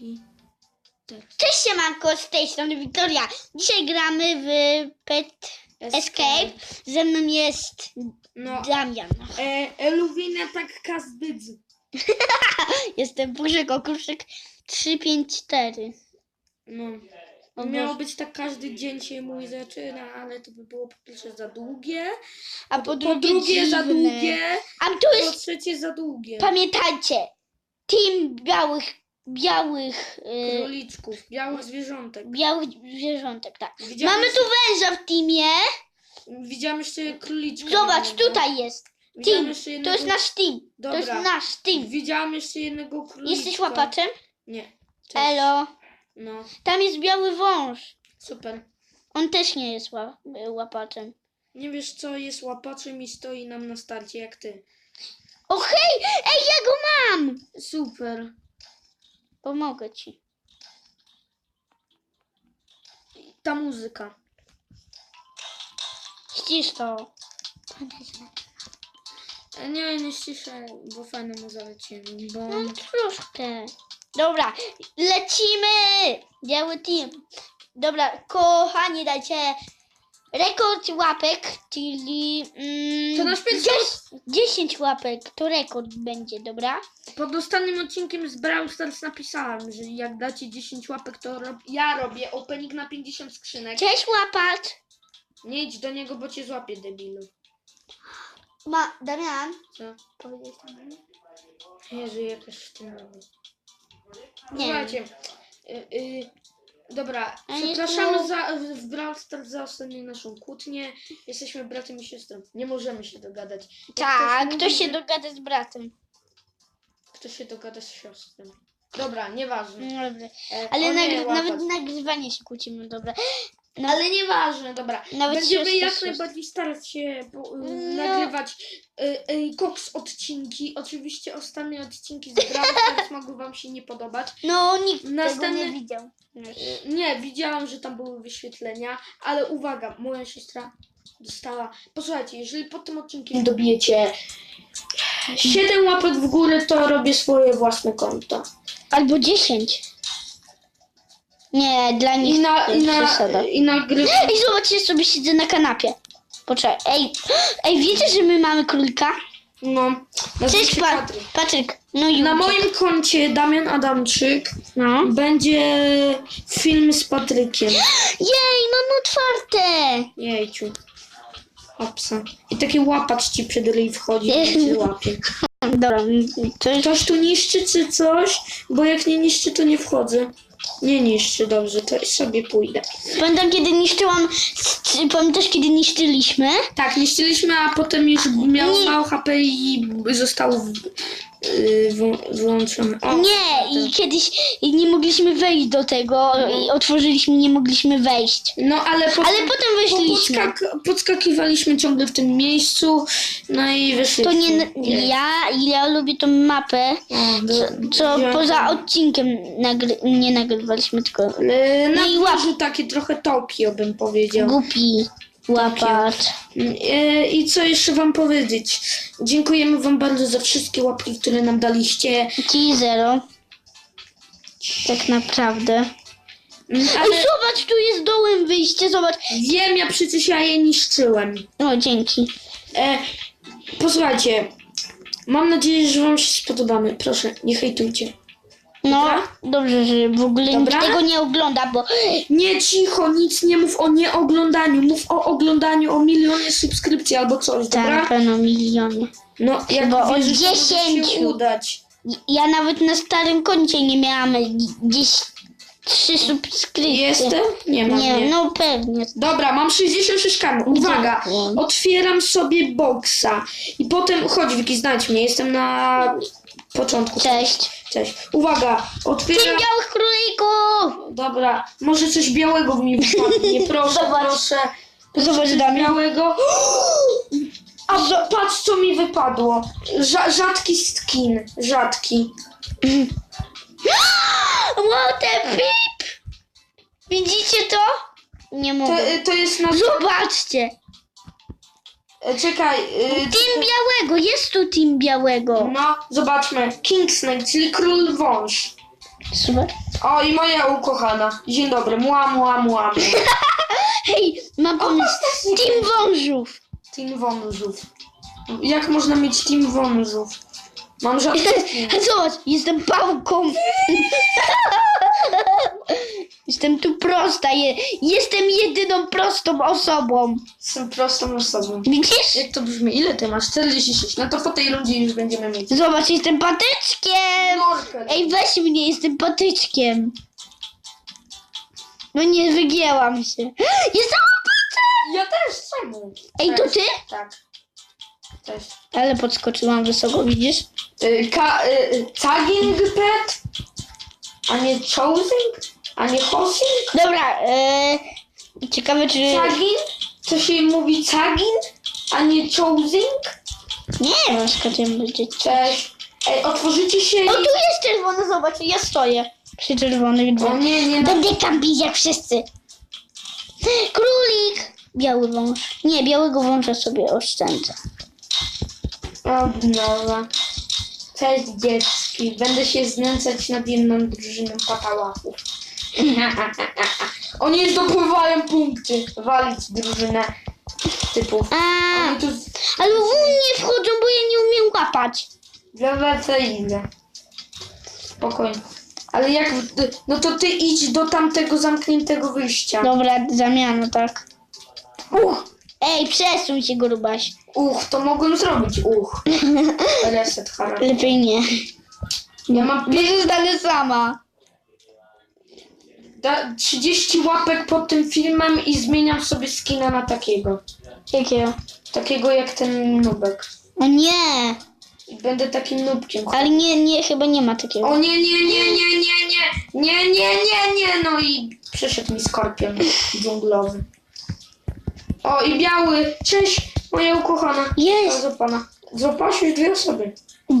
I teraz. Cześć siemanko, z tej strony Wiktoria. Dzisiaj gramy w Pet Escape. Ze mną jest No, Damian. e, Eluwina tak kazdydz. Jestem Puszek Okruszyk 354. No. O Miało Boże. być tak każdy dzień się mój zaczyna, ale to by było po pierwsze za długie, A po po drugie, drugie za dziwne. długie, A tu po jest, trzecie za długie. pamiętajcie, team białych, białych, y, Króliczków, białych zwierzątek. białych zwierzątek, tak. Widziałem Mamy tu węża w teamie. Widziałem jeszcze króliczka. Zobacz, jednego. tutaj jest. Widziałem Team, jeszcze to jednego... jest nasz team. To jest nasz team. Widziałem jeszcze jednego króliczka. Jesteś łapaczem? Nie. Cześć. Elo. No, Tam jest biały wąż. super. On też nie jest ła- łapaczem. Nie wiesz co, jest łapaczem i stoi nam na starcie jak ty. O hej! Ej, ja go mam! Super. Pomogę ci. Ta muzyka. Ścisz to. E, Nie, nie ściszę, bo fajne mu zaleciłem, bo... No troszkę. Dobra, lecimy! Biały team. Dobra, kochani, dajcie rekord łapek, czyli... Mm, To nasz pierwszy dzies- 10 łapek, to rekord będzie, dobra? Pod ostatnim odcinkiem z Brawl Stars napisałem, że jak dacie 10 łapek, to rob... ja robię opening na 50 skrzynek. Cześć łapacz! Nie idź do niego, bo cię złapie, debilu. Ma, Damian, Co? powiedziałeś tam? Jezu, jakaś w tym robi. Nie Słuchajcie, y, y, dobra, A nie przepraszamy za, w Brawl Stars za ostatnią naszą kłótnię. Jesteśmy bratem i siostrą. Nie możemy się dogadać. Jak Tak, mówi, ktoś się że- dogada z bratem. Kto się dogada z siostrą. Dobra, nieważne. No Dobra. E, Ale o nie, nagry- łapać. nawet nagrywanie się kłócimy, dobra. No, Ale nieważne, dobra. Nawet Będziemy jak najbardziej starać się y, No. nagrywać y, y, koks odcinki. Oczywiście ostatnie odcinki z Brawl Stars mogły wam się nie podobać. no nikt tego Następny- nie widział. Y, Nie, widziałam, że tam były wyświetlenia, ale uwaga, moja siostra dostała. Posłuchajcie, jeżeli pod tym odcinkiem dobijecie 7 łapek w górę, to robię swoje własne konto. Albo 10. Nie, dla nich I na, to i jest na, przesada. i nagrywam. Ej, zobaczcie, sobie siedzę na kanapie. Poczekaj, ej, ej, wiecie, że my mamy królika? No, nazywa Cześć, się pa Patryk. Patryk. No i Na moim koncie Damian Adamczyk No. będzie film z Patrykiem. Jej, mam otwarte. Jejciu. Hopsa. I taki łapacz ci przed ryj wchodzi i cię łapie. Dobra, to już... Ktoś tu niszczy czy coś? Bo jak nie niszczy, to nie wchodzę. Nie niszczy, dobrze, to sobie pójdę. Pamiętam, kiedy niszczyłam... Pamiętasz, kiedy niszczyliśmy? Tak, niszczyliśmy, a potem już miał Nie. mało HP i został w, wy, wyłączony. O, Nie, i kiedyś nie mogliśmy wejść do tego i otworzyliśmy, nie mogliśmy wejść. No ale potem, Ale potem po weszliśmy. podskak, podskakiwaliśmy ciągle w tym miejscu, no i wyszliśmy. To nie, ja, ja lubię tą mapę, O, do, co wziąłem- poza odcinkiem nagry, nie nagrywaliśmy, tylko Ale Na No i plażu takie trochę Tokio bym powiedział. głupi łapacz. E, I co jeszcze wam powiedzieć? Dziękujemy wam bardzo za wszystkie łapki, które nam daliście. Ci zero. Tak naprawdę. Mm, Ej, Ale zobacz, tu jest dołem wyjście, zobacz. wiem, ja przecież ja je niszczyłem. O, dzięki. E, posłuchajcie, mam nadzieję, że wam się spodobamy. Proszę, nie hejtujcie. No, Dobra? dobrze, że w ogóle Dobra? nikt tego nie ogląda, bo Nie, cicho, nic nie mów o nieoglądaniu. Mów o oglądaniu, o milionie subskrypcji albo coś, tak, na dobra? pewno milionie. No, jak Chyba o wierzysz, to może 10. się udać. Ja nawet na starym koncie nie miałam gdzieś trzy subskrypcje. Jestem? Nie mam, Nie, nie. no pewnie. Dobra, mam 66 kart. Uwaga, Dziękuję. otwieram sobie boksa i potem, chodź Wiki, znajdź mnie, jestem na początku. Cześć. Cześć. Uwaga, otwieram... białych królików! Dobra, może coś białego mi wypadnie, proszę, Zobacz. proszę. Zobacz, Damian. białego. A patrz, co mi wypadło. Rza- rzadki skin, rzadki. What a pip! Widzicie to? Nie To, mogę. y, to jest na... Zobaczcie! E, Czekaj. y, Team białego, jest tu team białego. No, zobaczmy. King Snake, czyli król wąż. Super. O, i moja ukochana. Dzień dobry. Mła, mła, mła. Hej, mam pomysł. Team wążów. Team wążów. Jak można mieć team wążów? Mam żadnych team. Zobacz, jestem pałką. Jestem tu prosta. Je, jestem jedyną prostą osobą. Jestem prostą osobą. Widzisz? Jak to brzmi? Ile ty masz? 46. No to po tej rundzie już będziemy mieć. Zobacz, jestem patyczkiem. Ej, weź mnie, jestem patyczkiem. No nie wygięłam się. Jestem patyczkiem. Ja też, czemu? Ej, to ty? Tak. Cześć. Ale podskoczyłam wysoko, widzisz? Y, ka, y, tagging pet? A nie choosing? A nie hosting? Dobra, e, ciekawe czy... Tagging? Co się mówi tagging? A nie choosing? Nie wiem, skąd ja będzie. Cześć. Ej, otworzycie się O, tu i... jest czerwony, zobacz, ja stoję przy czerwonych O drzwiach. nie, nie, no. Będę kampić jak wszyscy. Królik! Biały wąż. Nie, białego wąża sobie oszczędzę. Od nowa. Cześć dziecki. Będę się znęcać nad jedną drużyną patałachów. Oni zdobywają punkty. Walić drużynę typów. A, Oni tu ale w mnie wchodzą, bo ja nie umiem łapać. Zawraca ile. Spokojnie. Ale jak... No to ty idź do tamtego zamkniętego wyjścia. Dobra, zamiana, tak. Uch, Ej, przesuń się, grubaś. uch, to mogłem zrobić. Uch. Reset charakter. Lepiej nie. Ja mam Bo zostanę sama. da, 30 łapek pod tym filmem i zmieniam sobie skina na takiego. Jakiego? Takiego jak ten nubek. O nie! I będę takim nubkiem. Ale nie, nie, chyba nie ma takiego. O nie, nie, nie, nie, nie, nie, nie, nie, nie, nie, no i przyszedł mi skorpion dżunglowy. O i biały, cześć, moja ukochana. Jest! Złapana. Złapałaś już dwie osoby,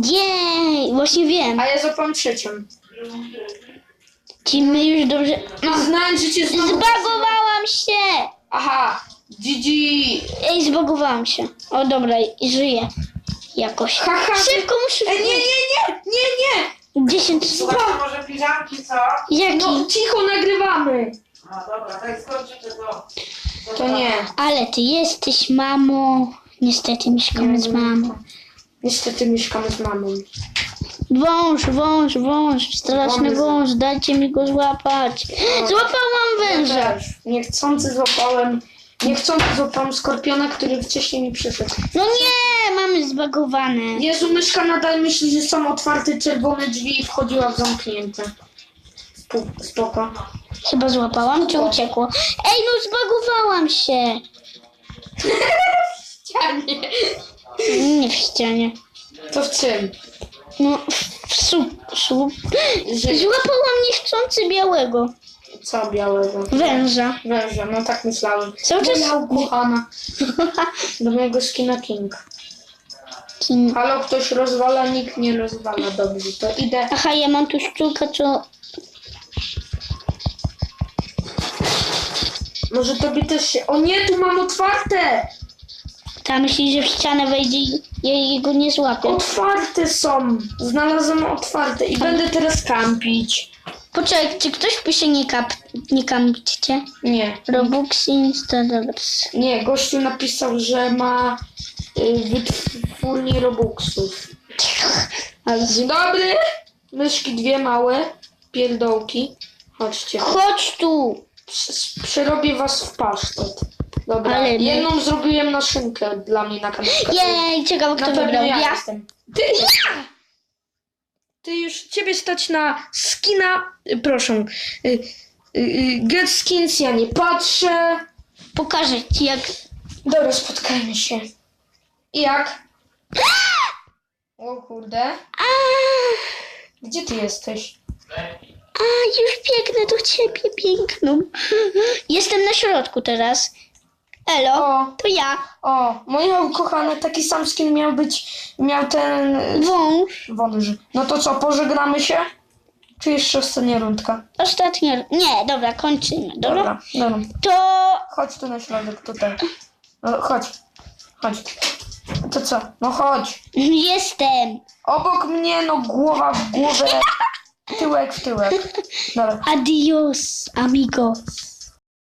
Jej! Właśnie wiem. a ja złapałam trzecią. Ci my już dobrze... No, znając, że cię znowu... Zbagowałam się! Aha, GG. Ej, zbagowałam się. O dobra, i żyję. Jakoś. Haha. Szybko muszę... Ej, nie, nie, nie, nie, nie. 10 Słuchajcie, może piżamki, co? Jaki? No cicho nagrywamy. No dobra, tak skończycie to. To nie. Ale ty jesteś mamą. Niestety mieszkamy z mamą. Niestety mieszkamy z mamą. Wąż, wąż, wąż, straszny Wąż. wąż, dajcie mi go złapać. Złapałam węża. Też. Niechcący złapałem... Niechcący złapałem skorpiona, który wcześniej mi przyszedł. No nie, mamy zbagowane. Jezu, myszka nadal myśli, że są otwarte czerwone drzwi i wchodziła w zamknięte. Spoko. Chyba złapałam, czy uciekło? Ej, no zbagowałam się. Ścianie. Nie w ścianie. To w czym? No, w słup, słup. Złapałam niechcący białego Co białego? węża. Węża, no tak myślałem. Cały czas- Moja ukochana. Do mojego skina King. Kim- Halo, ktoś rozwala, nikt nie rozwala. Dobrze, to idę. Aha, ja mam tu sztukę, co... Może tobie też się... O nie, tu mam otwarte! Ta myśli, że w ścianę wejdzie i jego nie złapię. Otwarte są! Znalazłem otwarte i będę teraz kampić. Poczekaj, czy ktoś pisze nie, kap, nie kampicie? Nie, Robux Instadabs. nie, gościu napisał, że ma y, wytwórnię Robuxów. Ale... Dzień dobry! Myszki dwie małe, pierdołki. Chodźcie. Chodź tu! Prz- Przerobię was w pasztet. Dobra, Ale my- jedną zrobiłem na szynkę dla mnie na kanapkę. Jej, ciekawe kto wybrał. ja jestem. Ty! Ty już ciebie stać na skina. y, Proszę. y, y, y, Get skins, ja nie patrzę. Pokażę ci jak... Dobra, spotkajmy się. I Jak? O kurde. Gdzie ty jesteś? A, już biegnę do ciebie, piękną. Jestem na środku teraz. Elo, O, to ja. o, moja ukochana, taki sam skin miał być, miał ten Wąż. wąż. No to co, pożegnamy się? Czy jeszcze ostatnia rundka? Ostatnio... Nie, dobra, kończymy. Dobra? Dobra, dobra. To... Chodź tu na środek, tutaj. No, chodź, chodź. To co? No chodź. Jestem. Obok mnie, no głowa w głowę. Te work, work. No. Adios, amigos.